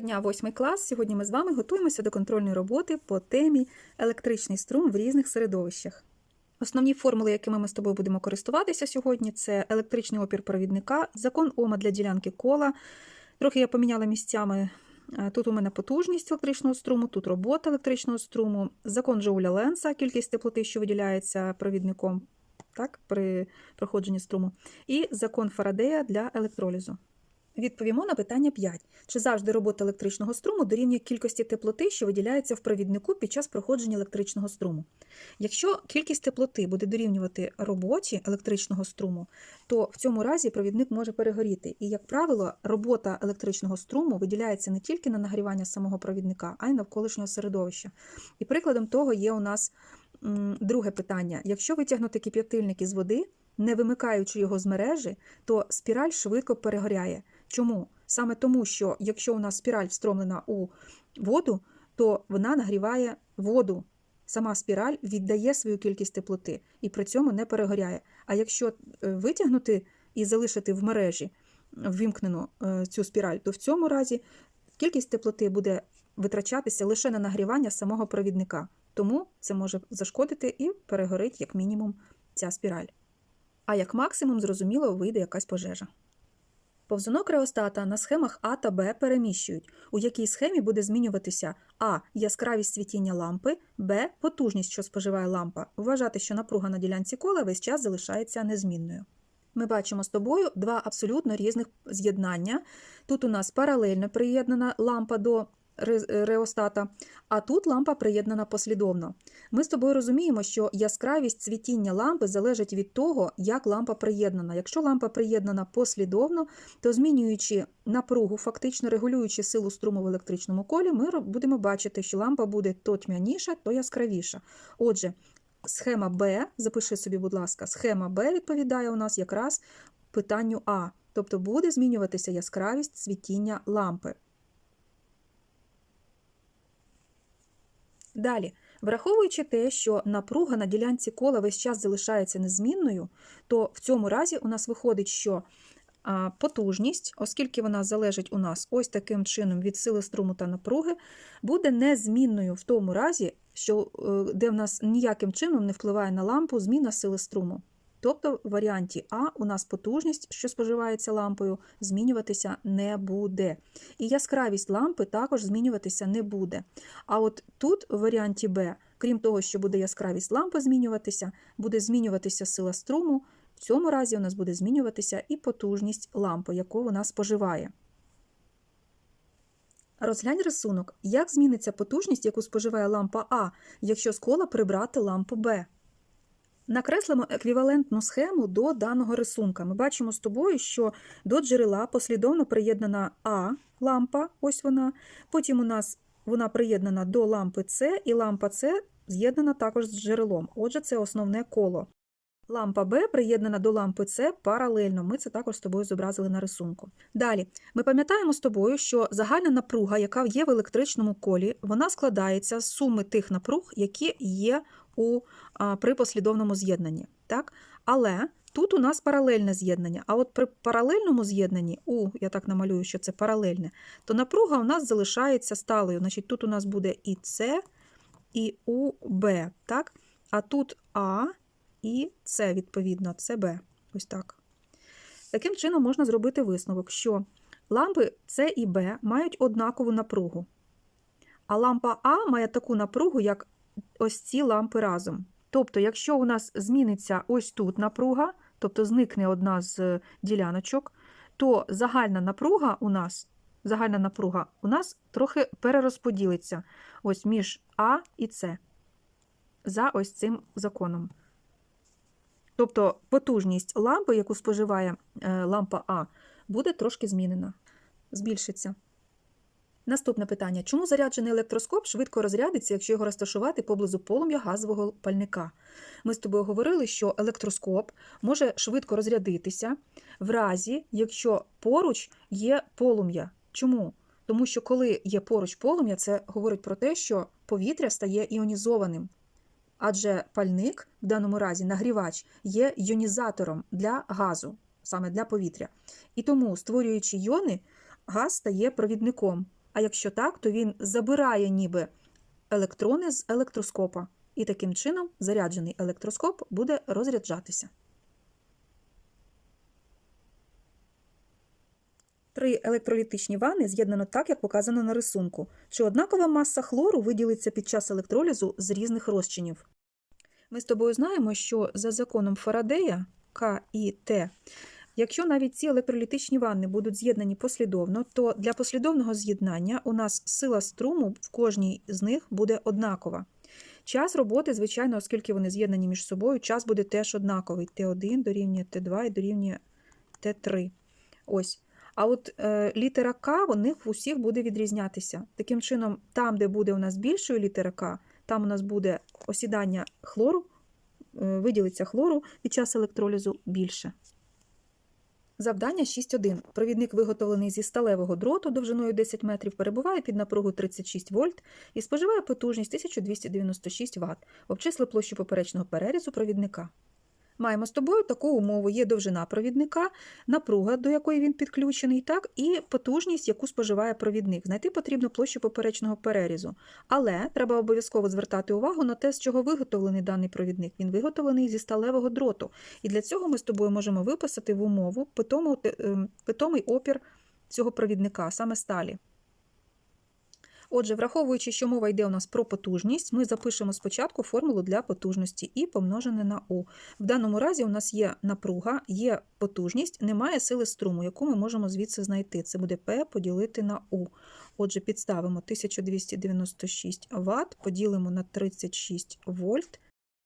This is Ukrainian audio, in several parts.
Дня, восьмий клас. Сьогодні ми з вами готуємося до контрольної роботи по темі електричний струм в різних середовищах. Основні формули, якими ми з тобою будемо користуватися сьогодні, це електричний опір провідника, закон Ома для ділянки кола. Трохи я поміняла місцями. Е, Тут у мене потужність електричного струму, тут робота електричного струму, закон Джоуля Ленса, кількість теплоти, що виділяється провідником так, при проходженні струму, і закон Фарадея для електролізу. Відповімо на питання 5. Чи завжди робота електричного струму дорівнює кількості теплоти, що виділяється в провіднику під час проходження електричного струму? Якщо кількість теплоти буде дорівнювати роботі електричного струму, то в цьому разі провідник може перегоріти. І, як правило, робота електричного струму виділяється не тільки на нагрівання самого провідника, а й навколишнього середовища. І прикладом того є у нас друге питання: якщо витягнути кип'ятильник із води, не вимикаючи його з мережі, то спіраль швидко перегоряє. Чому? Саме тому, що якщо у нас спіраль встромлена у воду, то вона нагріває воду. Сама спіраль віддає свою кількість теплоти і при цьому не перегоряє. А якщо е, витягнути і залишити в мережі ввімкнену е, цю спіраль, то в цьому разі кількість теплоти буде витрачатися лише на нагрівання самого провідника. Тому це може зашкодити і перегорить, як мінімум, ця спіраль. А як максимум, зрозуміло, вийде якась пожежа. Повзунок реостата на схемах А та Б переміщують, у якій схемі буде змінюватися А. Яскравість світіння лампи, Б. Потужність, що споживає лампа. Вважати, що напруга на ділянці кола весь час залишається незмінною. Ми бачимо з тобою два абсолютно різних з'єднання. Тут у нас паралельно приєднана лампа до реостата, а тут лампа приєднана послідовно. Ми з тобою розуміємо, що яскравість світіння лампи залежить від того, як лампа приєднана. Якщо лампа приєднана послідовно, то змінюючи напругу, фактично регулюючи силу струму в електричному колі, ми будемо бачити, що лампа буде то тьмяніша, то яскравіша. Отже, схема Б, запиши собі, будь ласка, схема Б відповідає у нас якраз питанню А, тобто буде змінюватися яскравість світіння лампи. Далі, враховуючи те, що напруга на ділянці кола весь час залишається незмінною, то в цьому разі у нас виходить, що потужність, оскільки вона залежить у нас ось таким чином від сили струму та напруги, буде незмінною в тому разі, що, е, де в нас ніяким чином не впливає на лампу зміна сили струму. Тобто в варіанті А у нас потужність, що споживається лампою, змінюватися не буде. І яскравість лампи також змінюватися не буде. А от тут, в варіанті Б, крім того, що буде яскравість лампи змінюватися, буде змінюватися сила струму. В цьому разі у нас буде змінюватися і потужність лампи, яку вона споживає. Розглянь рисунок. Як зміниться потужність, яку споживає лампа А, якщо з кола прибрати лампу Б? Накреслимо еквівалентну схему до даного рисунка. Ми бачимо з тобою, що до джерела послідовно приєднана А лампа, ось вона. Потім у нас вона приєднана до лампи С, і лампа С з'єднана також з джерелом. Отже, це основне коло. Лампа Б приєднана до лампи С паралельно. Ми це також з тобою зобразили на рисунку. Далі, ми пам'ятаємо з тобою, що загальна напруга, яка є в електричному колі, вона складається з суми тих напруг, які є у, при послідовному з'єднанні. Так? Але тут у нас паралельне з'єднання. А от при паралельному з'єднанні, у, я так намалюю, що це паралельне, то напруга у нас залишається сталою. Значить, тут у нас буде і С, і УБ. Так? А тут А і С, відповідно, ЦБ. Ось так. Таким чином можна зробити висновок, що лампи С і Б мають однакову напругу. А лампа А має таку напругу, як ось ці лампи разом. Тобто, якщо у нас зміниться ось тут напруга, тобто зникне одна з діляночок, то загальна напруга у нас, загальна напруга у нас трохи перерозподілиться ось між А і С за ось цим законом. Тобто потужність лампи, яку споживає е, лампа А, буде трошки змінена, збільшиться. Наступне питання: чому заряджений електроскоп швидко розрядиться, якщо його розташувати поблизу полум'я газового пальника? Ми з тобою говорили, що електроскоп може швидко розрядитися в разі, якщо поруч є полум'я. Чому? Тому що коли є поруч полум'я, це говорить про те, що повітря стає іонізованим. Адже пальник, в даному разі нагрівач, є іонізатором для газу, саме для повітря. І тому, створюючи йони, газ стає провідником. А якщо так, то він забирає ніби електрони з електроскопа. І таким чином заряджений електроскоп буде розряджатися. Три електролітичні ванни з'єднано так, як показано на рисунку. Чи однакова маса хлору виділиться під час електролізу з різних розчинів? Ми з тобою знаємо, що за законом Фарадея К і Т, якщо навіть ці електролітичні ванни будуть з'єднані послідовно, то для послідовного з'єднання у нас сила струму в кожній з них буде однакова. Час роботи, звичайно, оскільки вони з'єднані між собою, час буде теж однаковий. Т1 дорівнює Т2 і дорівнює Т3. Ось. А от е, літера К у них в усіх буде відрізнятися. Таким чином, там, де буде у нас більшою літера К, там у нас буде осідання хлору, е, виділиться хлору під час електролізу більше. Завдання 6.1. Провідник, виготовлений зі сталевого дроту довжиною 10 метрів, перебуває під напругу 36 вольт і споживає потужність 1296 Вт. Обчисли площу поперечного перерізу провідника. Маємо з тобою таку умову: є довжина провідника, напруга, до якої він підключений, так, і потужність, яку споживає провідник. Знайти потрібно площу поперечного перерізу. Але треба обов'язково звертати увагу на те, з чого виготовлений даний провідник. Він виготовлений зі сталевого дроту. І для цього ми з тобою можемо виписати в умову е, питомий опір цього провідника, саме сталі. Отже, враховуючи, що мова йде у нас про потужність, ми запишемо спочатку формулу для потужності І помножене на У. В даному разі у нас є напруга, є потужність, немає сили струму, яку ми можемо звідси знайти. Це буде П поділити на У. Отже, підставимо 1296 Вт, поділимо на 36 вольт.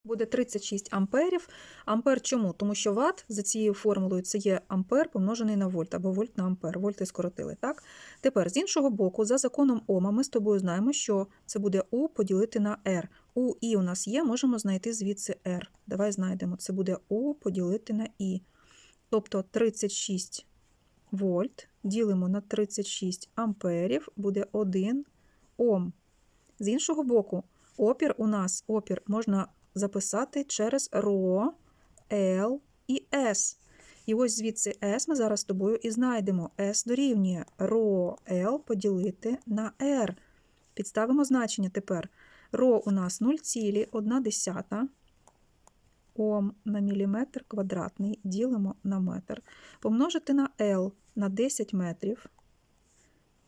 Буде 36 амперів. Ампер чому? Тому що ватт за цією формулою це є ампер помножений на вольт або вольт на ампер. Вольти скоротили. так? Тепер, з іншого боку, за законом Ома, ми з тобою знаємо, що це буде У поділити на R. У І у нас є, можемо знайти звідси R. Давай знайдемо. Це буде У поділити на І. Тобто 36 вольт ділимо на 36 амперів, буде 1 Ом. З іншого боку, опір у нас опір можна записати через ро, L і S. І ось звідси S ми зараз з тобою і знайдемо. S дорівнює ро L поділити на R. Підставимо значення тепер. Ро у нас 0,1 Ом на міліметр квадратний ділимо на метр. Помножити на L на 10 метрів.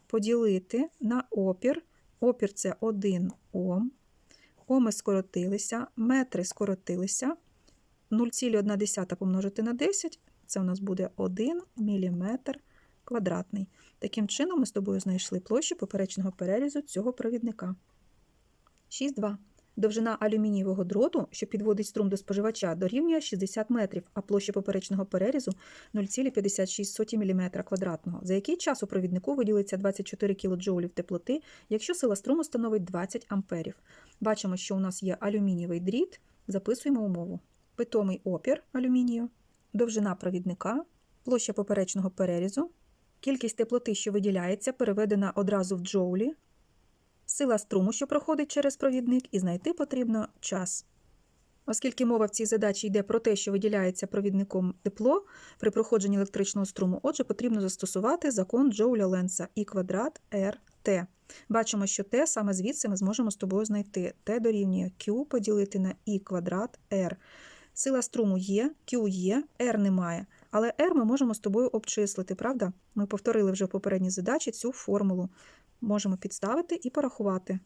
Поділити на опір. Опір це 1 Ом. Оми скоротилися, метри скоротилися. 0,1 помножити на 10 це у нас буде 1 мм квадратний. Таким чином, ми з тобою знайшли площу поперечного перерізу цього провідника. 6,2. Довжина алюмінієвого дроту, що підводить струм до споживача, дорівнює 60 метрів, а площа поперечного перерізу 0,56 мм квадратного. За який час у провіднику виділиться 24 кДж теплоти, якщо сила струму становить 20 амперів. Бачимо, що у нас є алюмінієвий дріт. Записуємо умову. Питомий опір алюмінію, довжина провідника, площа поперечного перерізу, кількість теплоти, що виділяється, переведена одразу в джоулі, сила струму, що проходить через провідник, і знайти потрібно час. Оскільки мова в цій задачі йде про те, що виділяється провідником тепло при проходженні електричного струму, отже, потрібно застосувати закон Джоуля Ленца І квадрат РТ. Бачимо, що Т саме звідси ми зможемо з тобою знайти. Т дорівнює Q поділити на І квадрат R. Сила струму є, Q є, R немає. Але R ми можемо з тобою обчислити, правда? Ми повторили вже в попередній задачі цю формулу. Можемо підставити і порахувати.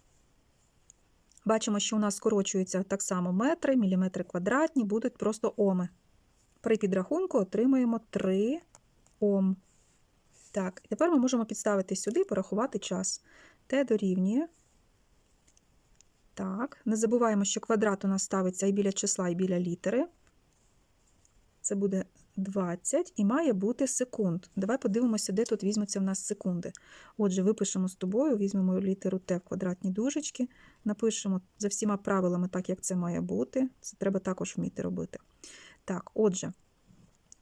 Бачимо, що у нас скорочуються так само метри, міліметри квадратні, будуть просто оми. При підрахунку отримаємо 3 Ом. Так, тепер ми можемо підставити сюди і порахувати час. Т дорівнює. Так, не забуваємо, що квадрат у нас ставиться і біля числа, і біля літери. Це буде 20 і має бути секунд. Давай подивимося, де тут візьмуться в нас секунди. Отже, випишемо з тобою, візьмемо літеру Т в квадратні дужечки, напишемо за всіма правилами, так як це має бути. Це треба також вміти робити. Так, отже,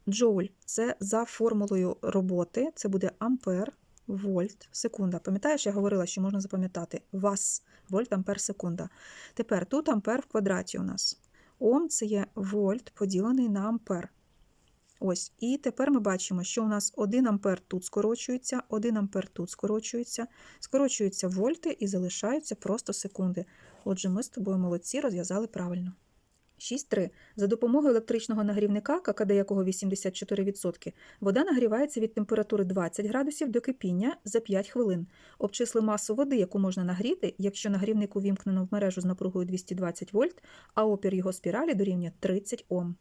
джоуль це за формулою роботи, це буде ампер, вольт, секунда. Пам'ятаєш, я говорила, що можна запам'ятати вас, вольт, ампер, секунда. Тепер тут ампер в квадраті у нас. Ом це є вольт поділений на ампер. Ось. І тепер ми бачимо, що у нас 1 ампер тут скорочується, 1 ампер тут скорочується, скорочуються вольти і залишаються просто секунди. Отже, ми з тобою молодці, розв'язали правильно. 6.3. За допомогою електричного нагрівника, ККД якого 84%, вода нагрівається від температури 20 градусів до кипіння за 5 хвилин. Обчисли масу води, яку можна нагріти, якщо нагрівник увімкнено в мережу з напругою 220 вольт, а опір його спіралі дорівнює 30 Ом.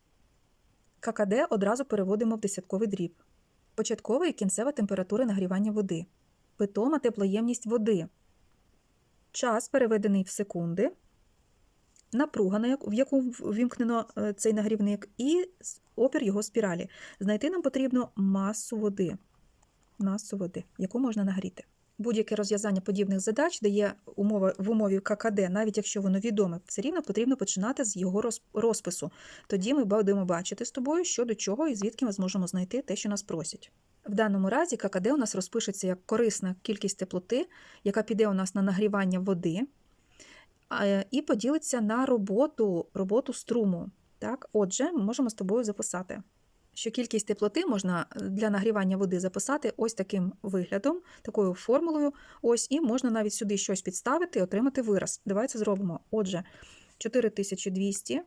ККД одразу переводимо в десятковий дріб. Початкова і кінцева температура нагрівання води. Питома теплоємність води. Час переведений в секунди. Напруга, на в яку ввімкнено е, цей нагрівник, і опір його спіралі. Знайти нам потрібно масу води, масу води, яку можна нагріти. Будь-яке розв'язання подібних задач дає умова в умові ККД, навіть якщо воно відоме, все рівно потрібно починати з його розпису. Тоді ми будемо бачити з тобою, що до чого і звідки ми зможемо знайти те, що нас просять. В даному разі ККД у нас розпишеться як корисна кількість теплоти, яка піде у нас на нагрівання води, і поділиться на роботу, роботу струму. Так? Отже, ми можемо з тобою записати, що кількість теплоти можна е, для нагрівання води записати ось таким виглядом, такою формулою. Ось, і можна навіть сюди щось підставити і отримати вираз. Давай це зробимо. Отже, 4200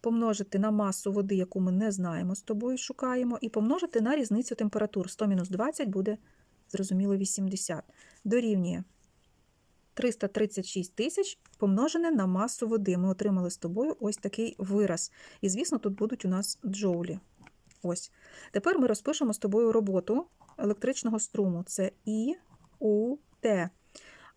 помножити на масу води, яку ми не знаємо з тобою, шукаємо, і помножити на різницю температур. 100-20 буде, зрозуміло, 80. Дорівнює 336 тисяч помножене на масу води. Ми отримали з тобою ось такий вираз. І, звісно, тут будуть у нас джоулі. Ось. Тепер ми розпишемо з тобою роботу електричного струму. Це І, У, Т.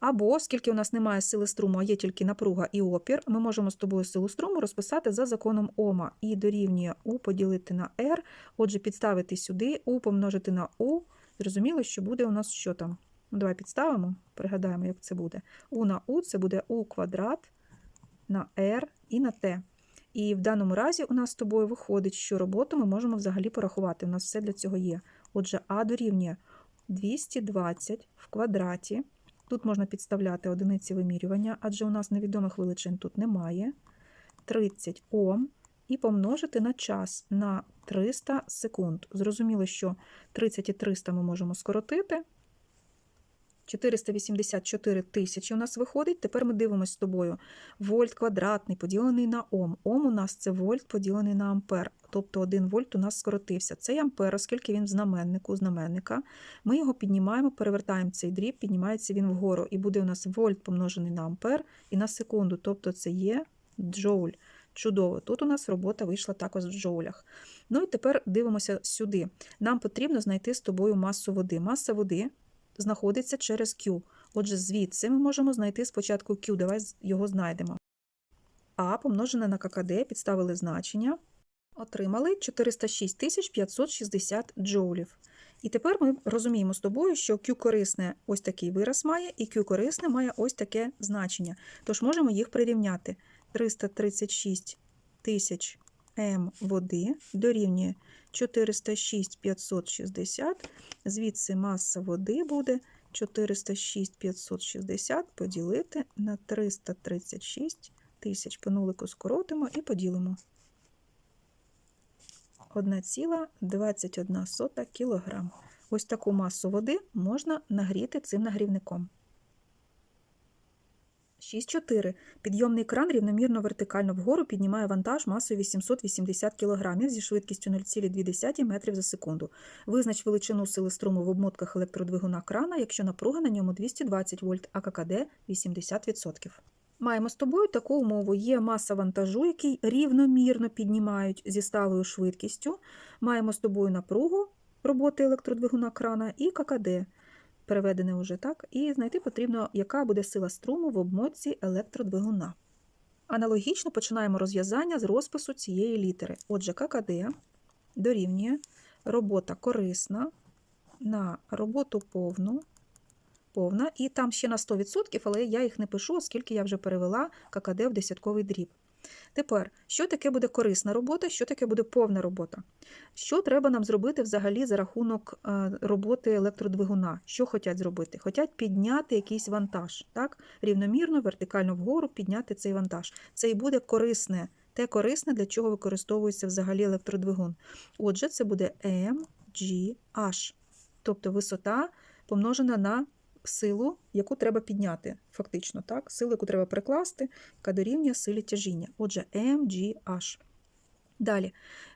Або, оскільки у нас немає сили струму, а є тільки напруга і опір, ми можемо з тобою силу струму розписати за законом Ома. І дорівнює У поділити на R. Отже, підставити сюди У помножити на У. Зрозуміло, що буде у нас що там? Давай підставимо, пригадаємо, як це буде. У на У це буде У квадрат на R і на Т. І в даному разі у нас з тобою виходить, що роботу ми можемо взагалі порахувати. У нас все для цього є. Отже, А дорівнює 220 в квадраті. Тут можна підставляти одиниці вимірювання, адже у нас невідомих величин тут немає. 30 Ом і помножити на час на 300 секунд. Зрозуміло, що 30 і 300 ми можемо скоротити. 484 тисячі у нас виходить. Тепер ми дивимося з тобою. Вольт квадратний поділений на Ом. Ом у нас це вольт поділений на ампер. Тобто 1 вольт у нас скоротився. Цей ампер, оскільки він в знаменнику, знаменника, ми його піднімаємо, перевертаємо цей дріб, піднімається він вгору. І буде у нас вольт помножений на ампер і на секунду. Тобто це є джоуль. Чудово. Тут у нас робота вийшла також в джоулях. Ну і тепер дивимося сюди. Нам потрібно знайти з тобою масу води. Маса води знаходиться через Q. Отже, звідси ми можемо знайти спочатку Q. Давай його знайдемо. А помножене на ККД, підставили значення, отримали 406 560 джоулів. І тепер ми розуміємо з тобою, що Q корисне ось такий вираз має, і Q корисне має ось таке значення. Тож можемо їх прирівняти. 336 тисяч М води дорівнює 406 560. Звідси маса води буде 406 560 поділити на 336 тисяч. По нулику скоротимо і поділимо. 1,21 кг. Ось таку масу води можна нагріти цим нагрівником. 6.4. Підйомний кран рівномірно вертикально вгору піднімає вантаж масою 880 кг зі швидкістю 0,2 метрів за секунду. Визнач величину сили струму в обмотках електродвигуна крана, якщо напруга на ньому 220 вольт, а ККД 80%. Маємо з тобою таку умову. Є маса вантажу, який рівномірно піднімають зі сталою швидкістю. Маємо з тобою напругу роботи електродвигуна крана і ККД переведене вже так, і знайти потрібно, яка буде сила струму в обмотці електродвигуна. Аналогічно починаємо розв'язання з розпису цієї літери. Отже, ККД дорівнює робота корисна на роботу повну, повна, і там ще на 100%, але я їх не пишу, оскільки я вже перевела ККД в десятковий дріб. Тепер, що таке буде корисна робота, що таке буде повна робота? Що треба нам зробити взагалі за рахунок е, роботи електродвигуна? Що хочуть зробити? Хотять підняти якийсь вантаж, так? рівномірно, вертикально вгору підняти цей вантаж. Це і буде корисне те корисне, для чого використовується взагалі електродвигун. Отже, це буде mgh, тобто висота помножена на силу, яку треба підняти, фактично, так? Силу, яку треба прикласти, яка дорівнює силі тяжіння. Отже, mgh. Далі,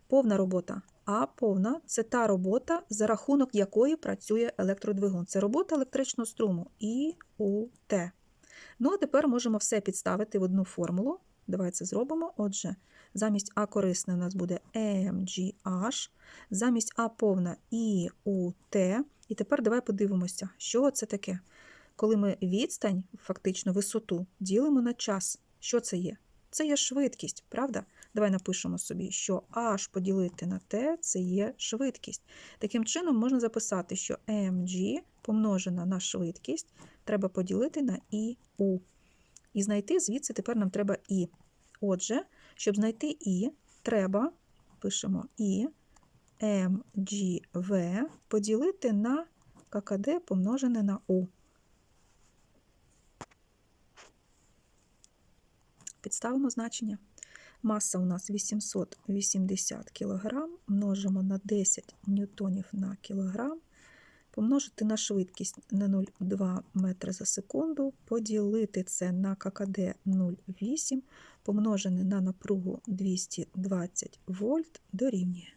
повна робота. А повна це та робота, за рахунок якої працює електродвигун. Це робота електричного струму І Т. Ну, а тепер можемо все підставити в одну формулу. Давай це зробимо. Отже, замість А корисне у нас буде mgh, замість А повна ІУТ. І тепер давай подивимося, що це таке. Коли ми відстань, фактично висоту, ділимо на час. Що це є? Це є швидкість, правда? Давай напишемо собі, що h поділити на t – це є швидкість. Таким чином, можна записати, що mg помножена на швидкість треба поділити на iu. І знайти звідси тепер нам треба і. Отже, щоб знайти і, треба, пишемо і mgv поділити на ККД помножене на u. Підставимо значення. Маса у нас 880 кг, множимо на 10 ньютонів на кілограм, помножити на швидкість на 0,2 метри за секунду, поділити це на ККД 0,8, помножене на напругу 220 вольт дорівнює.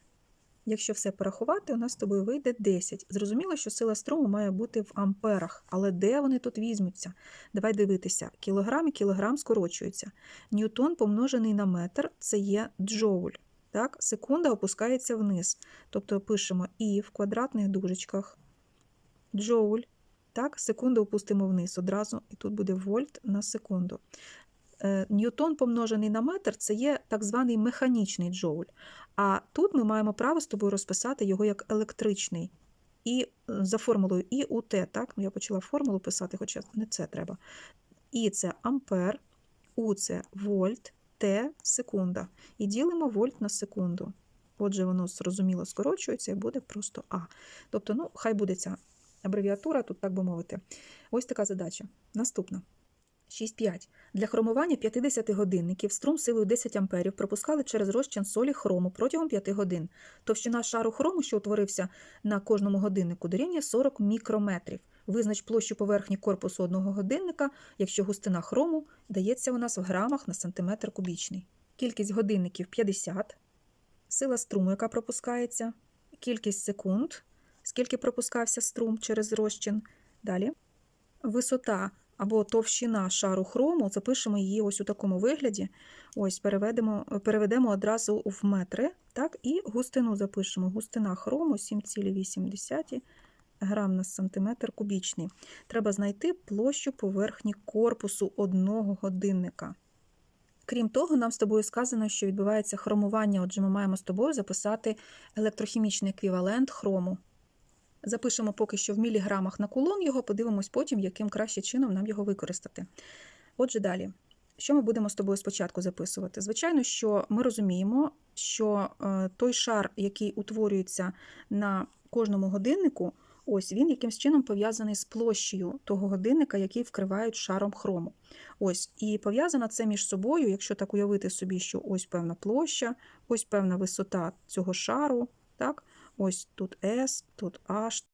Якщо все порахувати, у нас з тобою вийде 10. Зрозуміло, що сила струму має бути в амперах, але де вони тут візьмуться? Давай дивитися. Кілограм і кілограм скорочуються. Ньютон помножений на метр це є джоуль. Так? Секунда опускається вниз. Тобто пишемо І в квадратних дужечках. Джоуль. Так? Секунду опустимо вниз одразу, і тут буде вольт на секунду. Е, Ньютон помножений на метр це є так званий механічний джоуль. А тут ми маємо право з тобою розписати його як електричний. І е, за формулою І у Т, так? Ну, я почала формулу писати, хоча не це треба. І це ампер, У це вольт, Т секунда. І ділимо вольт на секунду. Отже, воно зрозуміло скорочується і буде просто А. Тобто, ну, хай буде ця абревіатура, тут так би мовити. Ось така задача. Наступна. 6.5. Для хромування 50 годинників струм силою 10 амперів пропускали через розчин солі хрому протягом 5 годин. Товщина шару хрому, що утворився на кожному годиннику, дорівнює 40 мікрометрів. Визнач площу поверхні корпусу одного годинника, якщо густина хрому дається у нас в грамах на сантиметр кубічний. Кількість годинників 50, сила струму, яка пропускається, кількість секунд, скільки пропускався струм через розчин. Далі. Висота або товщина шару хрому, запишемо її ось у такому вигляді. Ось переведемо, переведемо одразу в метри. так, І густину запишемо. Густина хрому 7,8 грам на сантиметр кубічний. Треба знайти площу поверхні корпусу одного годинника. Крім того, нам з тобою сказано, що відбувається хромування, отже, ми маємо з тобою записати електрохімічний еквівалент хрому. Запишемо поки що в міліграмах на кулон його, подивимось потім, яким краще чином нам його використати. Отже, далі, що ми будемо з тобою спочатку записувати? Звичайно, що ми розуміємо, що е, той шар, який утворюється на кожному годиннику, ось він якимсь чином пов'язаний з площею того годинника, який вкривають шаром хрому. Ось, І пов'язано це між собою, якщо так уявити собі, що ось певна площа, ось певна висота цього шару. так? Ось тут S, тут H.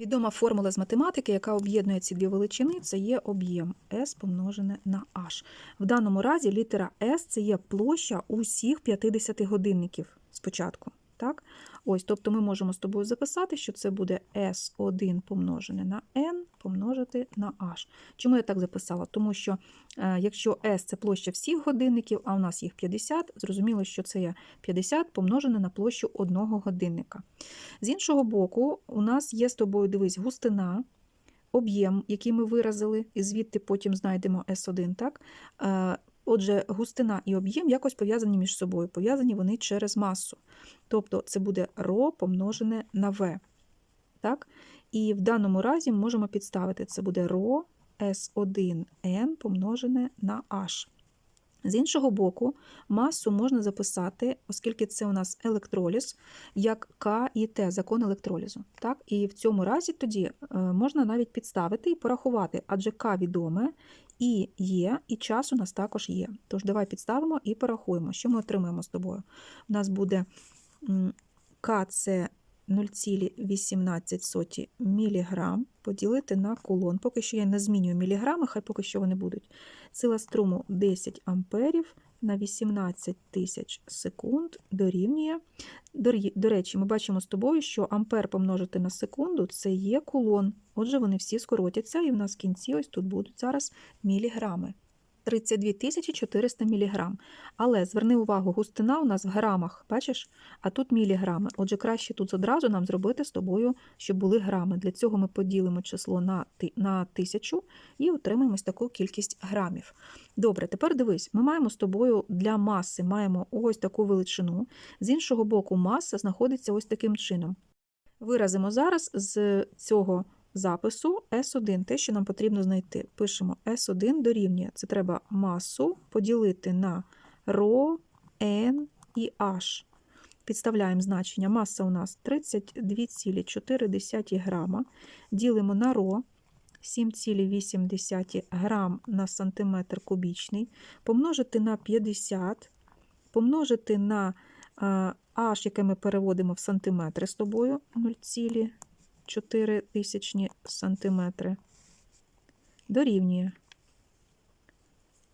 Відома формула з математики, яка об'єднує ці дві величини, це є об'єм S помножене на H. В даному разі літера S це є площа усіх 50 годинників спочатку. Так? Ось, Тобто ми можемо з тобою записати, що це буде S1 помножене на N помножити на H. Чому я так записала? Тому що е, якщо S це площа всіх годинників, а у нас їх 50, зрозуміло, що це є 50 помножене на площу одного годинника. З іншого боку, у нас є з тобою, дивись, густина, об'єм, який ми виразили, і звідти потім знайдемо S1. так? Отже, густина і об'єм якось пов'язані між собою, пов'язані вони через масу. Тобто це буде ρ помножене на В. Так? І в даному разі можемо підставити це буде ρ S1N помножене на H. З іншого боку, масу можна записати, оскільки це у нас електроліз, як К і Т, закон електролізу. Так? І в цьому разі тоді е, можна навіть підставити і порахувати, адже К відоме, І є, і час у нас також є. Тож давай підставимо і порахуємо, що ми отримаємо з тобою. У нас буде К це 0,18 мг поділити на кулон. Поки що я не змінюю міліграми, хай поки що вони будуть. Сила струму 10 амперів на 18 тисяч секунд дорівнює. До, речі, ми бачимо з тобою, що ампер помножити на секунду це є кулон. Отже, вони всі скоротяться, і в нас в кінці ось тут будуть зараз міліграми. 32 400 мг. Але зверни увагу, густина у нас в грамах, бачиш? А тут міліграми. Отже, краще тут одразу нам зробити з тобою, щоб були грами. Для цього ми поділимо число на, на тисячу і отримаємо ось таку кількість грамів. Добре, тепер дивись, ми маємо з тобою для маси маємо ось таку величину. З іншого боку, маса знаходиться ось таким чином. Виразимо зараз з цього запису S1, те, що нам потрібно знайти. Пишемо S1 дорівнює. Це треба масу поділити на ρ, N і H. Підставляємо значення. Маса у нас 32,4 грама. Ділимо на ρ 7,8 грам на сантиметр кубічний. Помножити на 50, помножити на H, яке ми переводимо в сантиметри з тобою 0,4 тисячні сантиметри. Дорівнює.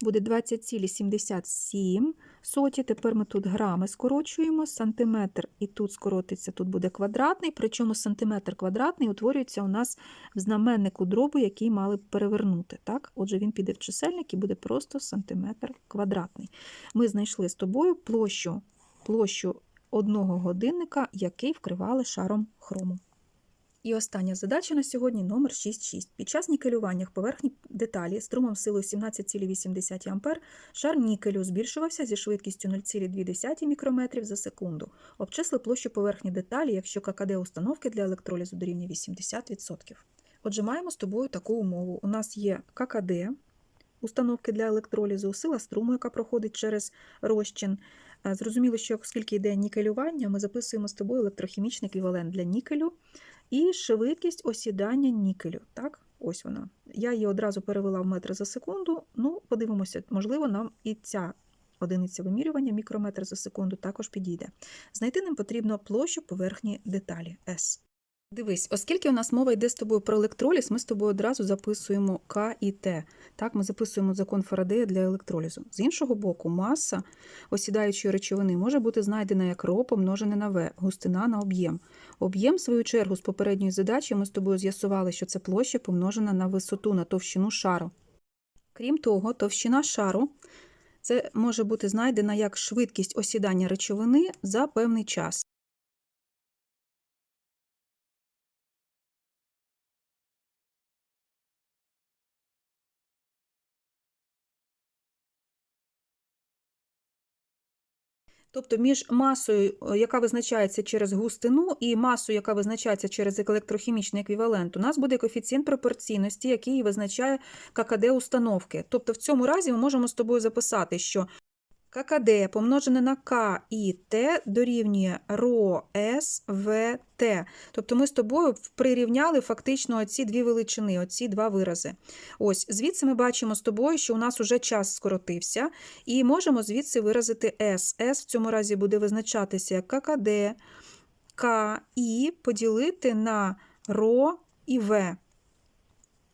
Буде 20,77 соті. Тепер ми тут грами скорочуємо, сантиметр і тут скоротиться, тут буде квадратний, причому сантиметр квадратний утворюється у нас в знаменнику дробу, який мали б перевернути. Так? Отже, він піде в чисельник і буде просто сантиметр квадратний. Ми знайшли з тобою площу, площу одного годинника, який вкривали шаром хрому. І остання задача на сьогодні номер 6.6. Під час нікелювання в поверхні деталі струмом силою 17,8 А шар нікелю збільшувався зі швидкістю 0,2 мікрометрів за секунду. Обчисли площу поверхні деталі, якщо ККД установки для електролізу дорівнює 80%. Отже, маємо з тобою таку умову. У нас є ККД, установки для електролізу, сила струму, яка проходить через розчин. Е, Зрозуміло, що оскільки йде нікелювання, ми записуємо з тобою електрохімічний еквівалент для нікелю і швидкість осідання нікелю. Так, ось вона. Я її одразу перевела в метри за секунду. Ну, подивимося, можливо, нам і ця одиниця вимірювання, мікрометр за секунду, також підійде. Знайти нам потрібно площу поверхні деталі S. Дивись, оскільки у нас мова йде з тобою про електроліз, ми з тобою одразу записуємо К і Т. Так, ми записуємо закон Фарадея для електролізу. З іншого боку, маса осідаючої речовини може бути знайдена як ро помножене на В, густина на об'єм. Об'єм, в свою чергу, з попередньої задачі ми з тобою з'ясували, що це площа помножена на висоту, на товщину шару. Крім того, товщина шару це може бути знайдена як швидкість осідання речовини за певний час. Тобто між масою, е, яка визначається через густину, і масою, яка визначається через електрохімічний еквівалент, у нас буде коефіцієнт пропорційності, який визначає ККД установки. Тобто в цьому разі ми можемо з тобою записати, що ККД помножене на К і Т дорівнює РО С В Т. Тобто ми з тобою прирівняли фактично ці дві величини, оці два вирази. Ось звідси ми бачимо з тобою, що у нас уже час скоротився, і можемо звідси виразити S. S в цьому разі буде визначатися як ККД, К і поділити на РО і В.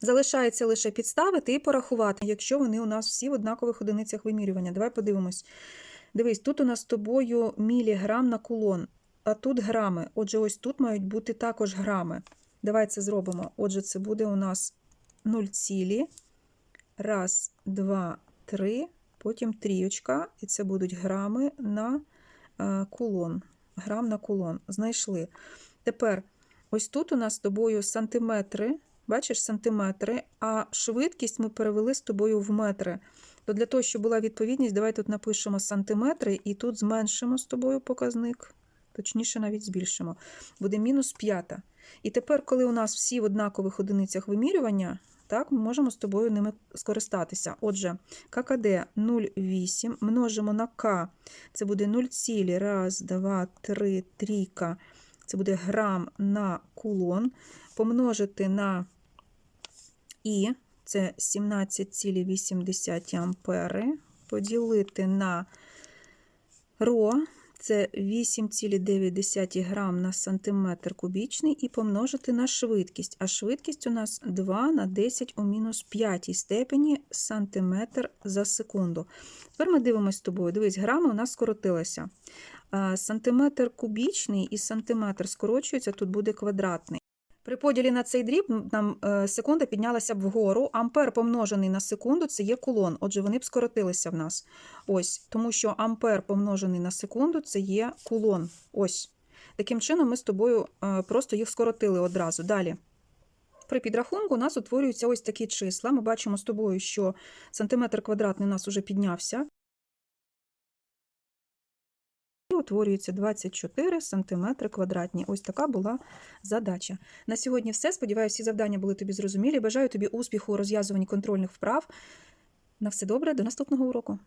Залишається лише підставити і порахувати, якщо вони у нас всі в однакових одиницях вимірювання. Давай подивимось. Дивись, тут у нас з тобою міліграм на кулон, а тут грами. Отже, ось тут мають бути також грами. Давай це зробимо. Отже, це буде у нас 0 цілі. Раз, два, три, потім трієчка, і це будуть грами на е, кулон. Грам на кулон. Знайшли. Тепер, ось тут у нас з тобою сантиметри. Бачиш, сантиметри, а швидкість ми перевели з тобою в метри. То для того, щоб була відповідність, давай тут напишемо сантиметри і тут зменшимо з тобою показник, точніше, навіть збільшимо. Буде мінус п'ята. І тепер, коли у нас всі в однакових одиницях вимірювання, Так, ми можемо з тобою ними скористатися. Отже, ККД 0,8 множимо на К, це буде 0, цілі, раз, два, три, трійка, це буде грам на кулон, помножити на І, це 17,8 ампери, поділити на ро, це 8,9 грам на сантиметр кубічний, і помножити на швидкість. А швидкість у нас 2 на 10 у мінус 5 степені сантиметр за секунду. Тепер ми дивимося з тобою. Дивись, грами у нас скоротилися. Сантиметр кубічний і сантиметр скорочується, тут буде квадратний. При поділі на цей дріб нам е, секунда піднялася б вгору, ампер помножений на секунду це є кулон. Отже, вони б скоротилися в нас. Ось, тому що ампер помножений на секунду це є кулон. Ось. Таким чином, ми з тобою е, просто їх скоротили одразу. Далі. При підрахунку у нас утворюються ось такі числа. Ми бачимо з тобою, що сантиметр квадратний у нас уже піднявся. Утворюється 24 см квадратні. Ось така була задача. На сьогодні все. Сподіваюся, всі завдання були тобі зрозумілі. Бажаю тобі успіху у розв'язуванні контрольних вправ. На все добре, до наступного уроку.